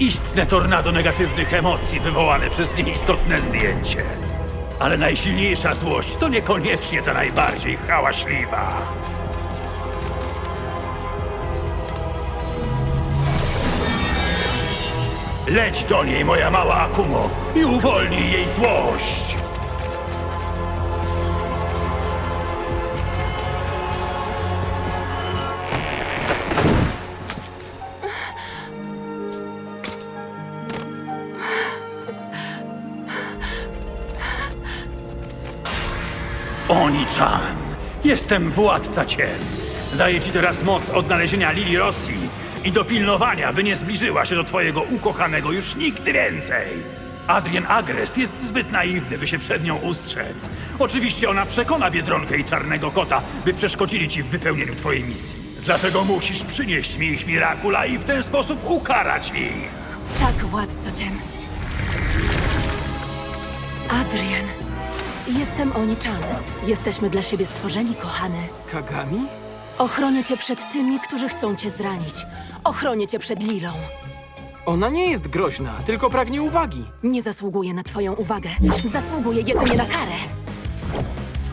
Istne tornado negatywnych emocji wywołane przez nieistotne zdjęcie. Ale najsilniejsza złość to niekoniecznie ta najbardziej hałaśliwa. Leć do niej, moja mała Akumo, i uwolnij jej złość! Oni-chan, jestem władca cien. Daję ci teraz moc odnalezienia Lili Rossi i dopilnowania, by nie zbliżyła się do twojego ukochanego już nigdy więcej. Adrien Agrest jest zbyt naiwny, by się przed nią ustrzec. Oczywiście ona przekona Biedronkę i Czarnego Kota, by przeszkodzili ci w wypełnieniu twojej misji. Dlatego musisz przynieść mi ich Mirakula i w ten sposób ukarać ich. Tak, władco ciem. Adrian. Jestem Oni-chan. Jesteśmy dla siebie stworzeni, kochany. Kagami? Ochronię cię przed tymi, którzy chcą cię zranić. Ochronię cię przed Lilą. Ona nie jest groźna, tylko pragnie uwagi. Nie zasługuje na twoją uwagę. Zasługuje jedynie na karę.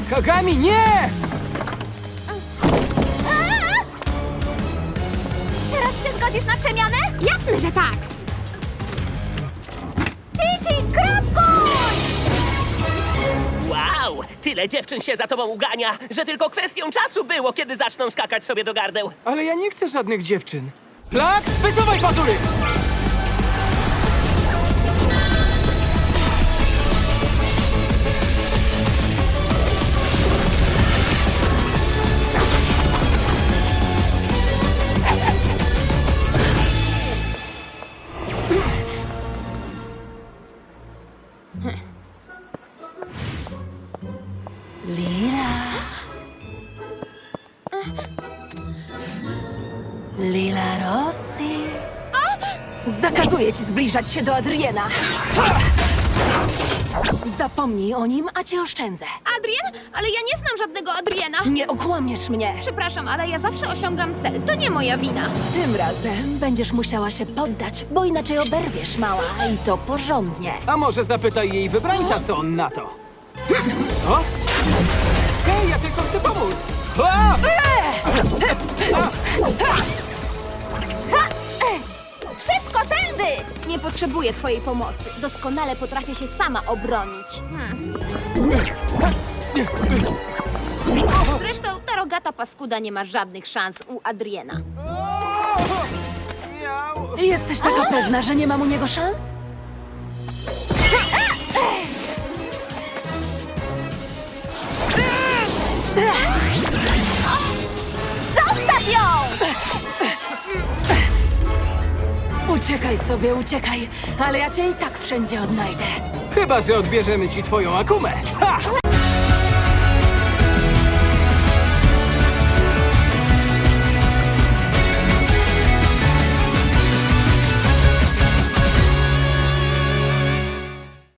Kagami, nie! Teraz się zgodzisz na przemianę? Jasne, że tak! Wow! Tyle dziewczyn się za tobą ugania, że tylko kwestią czasu było, kiedy zaczną skakać sobie do gardeł. Ale ja nie chcę żadnych dziewczyn. Plak, wysuwaj pazury! Lila. Lila Rossi. Zakazuję ci zbliżać się do Adriena. Zapomnij o nim, a cię oszczędzę. Adrien? Ale ja nie znam żadnego Adriena. Nie okłamiesz mnie. Przepraszam, ale ja zawsze osiągam cel. To nie moja wina. Tym razem będziesz musiała się poddać, bo inaczej oberwiesz, mała. I to porządnie. A może zapytaj jej wybrańca, co on na to? O? Hej, ja tylko chcę pomóc! A! Szybko, tędy! Nie potrzebuję twojej pomocy. Doskonale potrafię się sama obronić. Hmm. Zresztą ta rogata paskuda nie ma żadnych szans u Adriena. Jesteś taka pewna, że nie mam u niego szans? Uciekaj sobie, uciekaj. Ale ja cię i tak wszędzie odnajdę. Chyba, że odbierzemy ci twoją akumę. Ha!